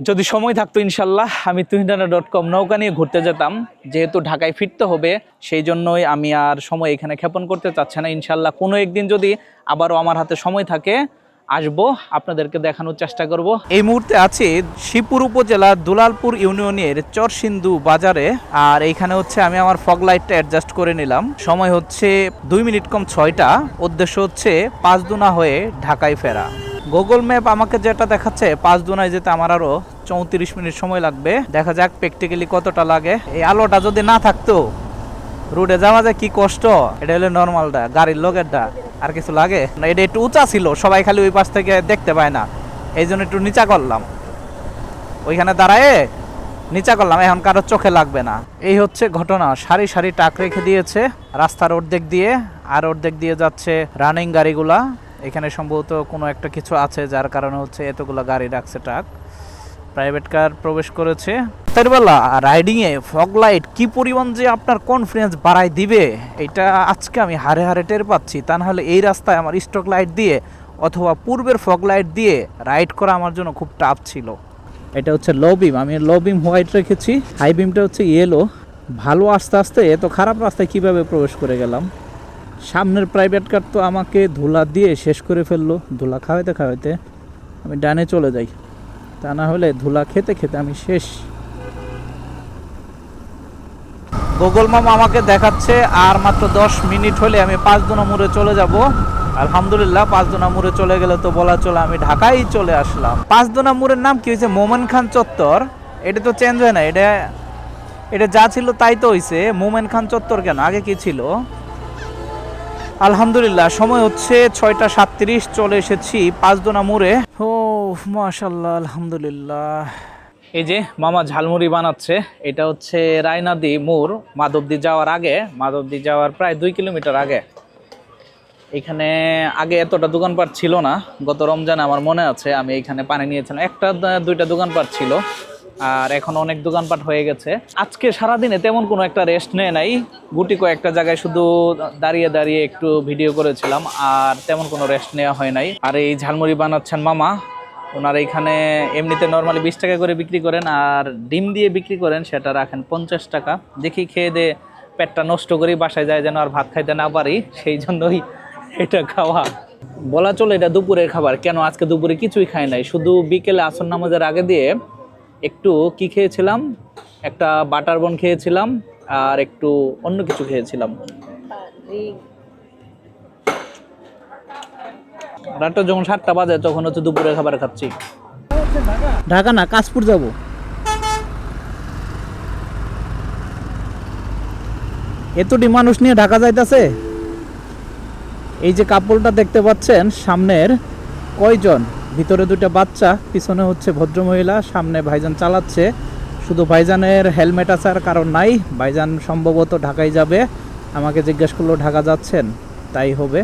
যদি সময় থাকতো ইনশাল্লাহ, আমি তুহিনানা ডট কম নৌকা নিয়ে ঘুরতে যেতাম। যেহেতু ঢাকায় ফিরতে হবে, সেই জন্যই আমি আর সময় এখানে ক্ষেপণ করতে চাচ্ছি না। ইনশাল্লাহ কোনো একদিন যদি আবারও আমার হাতে সময় থাকে, আসব, আপনাদেরকে দেখানোর চেষ্টা করব। এই মুহূর্তে আছি শিবপুর উপজেলার দুলালপুর ইউনিয়নের চরসিন্ধু বাজারে, আর এইখানে হচ্ছে আমি আমার ফগ লাইটটা অ্যাডজাস্ট করে নিলাম। সময় হচ্ছে দুই মিনিট কম ছয়টা, উদ্দেশ্য হচ্ছে পাঁচ দুনা হয়ে ঢাকায় ফেরা। গুগল ম্যাপ আমাকে যেটা দেখাচ্ছে, পাঁচ দুনায় যেতে আমার আরও চৌত্রিশ মিনিট সময় লাগবে। দেখা যাক প্র্যাকটিক্যালি কতটা লাগে। এই আলোটা যদি না থাকতো, রোডে যাওয়া যায় কি কষ্ট? এটা হলো নর্মালটা গাড়ির লোকেরটা আর কিছু লাগে? না, এটা একটু উঁচা ছিল, সবাই খালি ওই পাশ থেকে দেখতে পায় না। এই জন্য একটু নিচা করলাম। ওইখানে দাঁড়ায় নিচা করলাম, এখন কারও চোখে লাগবে না। এই হচ্ছে ঘটনা, সারি সারি টাক রেখে দিয়েছে, রাস্তার অর্ধেক দিয়ে, আর অর্ধেক দিয়ে যাচ্ছে রানিং গাড়িগুলা। এখানে সম্ভবত কোনো একটা কিছু আছে যার কারণে হচ্ছে এতগুলো গাড়ি রাখছে ট্রাক। প্রাইভেট কার প্রবেশ করেছে। তেরবেলা রাইডিং এ ফগ লাইট কী পরিমাণ যে আপনার কনফিডেন্স বাড়াই দিবে, এটা আজকে আমি হারে হারে টের পাচ্ছি। তা নাহলে এই রাস্তায় আমার স্টক লাইট দিয়ে অথবা পূর্বের ফগ লাইট দিয়ে রাইড করা আমার জন্য খুব টাফ ছিল। এটা হচ্ছে লো বিম আমি লো বিম হোয়াইট রেখেছি। হাই বিমটা হচ্ছে ইয়েলো ভালো আস্তে আস্তে, এত খারাপ রাস্তায় কীভাবে প্রবেশ করে গেলাম? সামনের প্রাইভেট কার তো আমাকে ধুলা দিয়ে শেষ করে ফেলল। ধুলা খাওয়াইতে খাওয়াইতে আমি ডানে চলে যাই। তা না হলে ধুলা খেতে খেতে আমি শেষ। গুগল মাম আমাকে দেখাচ্ছে, আর মাত্র দশ মিনিট হলে আমি পাঁচ দুনা মোড়ে চলে যাব। আলহামদুলিল্লাহ, পাঁচ দুনা মোড়ে চলে গেলে তো বলা চলে, আমি ঢাকায় চলে আসলাম। পাঁচ দুনা মোড়ের নাম কি হয়েছে? মোমেন খান চত্বর? এটা তো চেঞ্জ হয় না, এটা এটা যা ছিল তাই তো হয়েছে মোমেন খান চত্বর কেন? আগে কি ছিল? আলহামদুলিল্লাহ, সময় হচ্ছে ছয়টা সাতত্রিশ, চলে এসেছি পাঁচদোনা মোড়ে। ও মাশাল্লাহ আলহামদুলিল্লাহ। এই যে মামা ঝালমুড়ি বানাচ্ছে, এটা হচ্ছে রায়নাদি মোড়, মাধবদী যাওয়ার আগে, মাধবদী যাওয়ার প্রায় দুই কিলোমিটার আগে। এখানে আগে এতটা দোকানপাট ছিল না, গত রমজানে আমার মনে আছে, আমি এখানে পানি নিয়েছিলাম। একটা, দুইটা দোকানপাট ছিল। আর এখন অনেক দোকানপাট হয়ে গেছে। আজকে সারাদিনে তেমন কোনো একটা রেস্ট নেয় নাই। গুটি কয়েকটা জায়গায় শুধু দাঁড়িয়ে দাঁড়িয়ে একটু ভিডিও করেছিলাম, আর তেমন কোনো রেস্ট নেওয়া হয় নাই। আর এই ঝালমুড়ি বানাচ্ছেন মামা। ওনার এইখানে এমনিতে নর্মালি বিশ টাকা করে বিক্রি করেন, আর ডিম দিয়ে বিক্রি করেন, সেটা রাখেন পঞ্চাশ টাকা। দেখি খেয়ে দিয়ে পেটটা নষ্ট করি, বাসায় যায় যেন আর ভাত খাইতে না পারি, সেই জন্যই এটা খাওয়া। বলা চলে এটা দুপুরের খাবার। কেন আজকে দুপুরে কিছুই খাই নাই? শুধু বিকেলে আসর নামাজের আগে দিয়ে একটু কি খেয়েছিলাম? একটা বাটার বন খেয়েছিলাম আর একটু অন্য কিছু খেয়েছিলাম। রাতটা যখন সাতটা বাজে, তখন হচ্ছে দুপুরের খাবার খাচ্ছি। ঢাকা না, কাশপুর যাব। এতটি মানুষ নিয়ে ঢাকা যাইতেছে? এই যে কাপড়টা দেখতে পাচ্ছেন, সামনের কয়জন? ভিতরে দুটো বাচ্চা, পিছনে হচ্ছে ভদ্রমহিলা, সামনে ভাইজান চালাচ্ছে। শুধু ভাইজানের হেলমেট আছে আর কারণ নাই, ভাইজান সম্ভবত ঢাকায় যাবে। আমাকে জিজ্ঞেস করল, ঢাকা যাচ্ছেন? তাই হবে।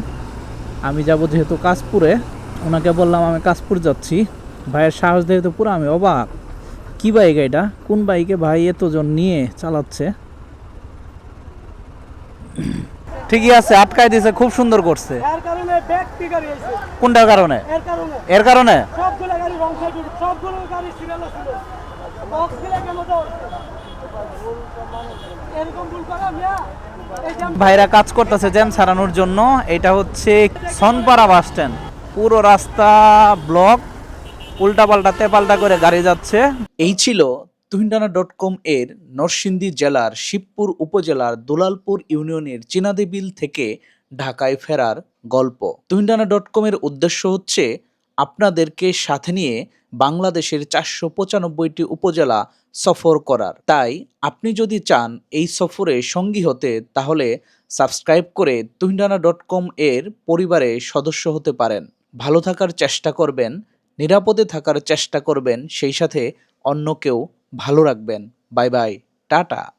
আমি যাব যেহেতু কাশপুরে। ওনাকে বললাম, আমি কাশপুর যাচ্ছি। ভাইয়ের সাহস দেখে তো পুরো আমি অবাক। কি বাইক এটা? কোন বাইকে? ভাই, এতজন নিয়ে চালাচ্ছে। ঠিকই আছে আটকায় দিয়েছে খুব সুন্দর করছে। কোনটার কারণে? এর কারণে। এর কারণে? সবগুলো গাড়ি রং সাইড সবগুলো গাড়ি সিরিয়াল ছিল। বক্সগুলো কেন দাও এরকম ভুল করা মিয়া? এই যে ভাইরা কাজ করতেছে জ্যাম সারানোর জন্য। এটা হচ্ছে সনপাড়া বাস স্ট্যান্ড। পুরো রাস্তা ব্লক উল্টা পাল্টা তেপাল্টা করে গাড়ি যাচ্ছে। এই ছিল তুহিনডানা ডট কম এর নরসিংদী জেলার শিবপুর উপজেলার দুলালপুর ইউনিয়নের চিনাদেবিল থেকে ঢাকায় ফেরার গল্প। তুহিনডানা ডট কম এর উদ্দেশ্য হচ্ছে আপনাদেরকে সাথে নিয়ে বাংলাদেশের চারশো পঁচানব্বইটি উপজেলা সফর করার। তাই আপনি যদি চান এই সফরে সঙ্গী হতে, তাহলে সাবস্ক্রাইব করে তুহিনডানা ডট কম এর পরিবারে সদস্য হতে পারেন। ভালো থাকার চেষ্টা করবেন, নিরাপদে থাকার চেষ্টা করবেন, সেই সাথে অন্যকেও ভালো রাখবেন। Bye bye tata.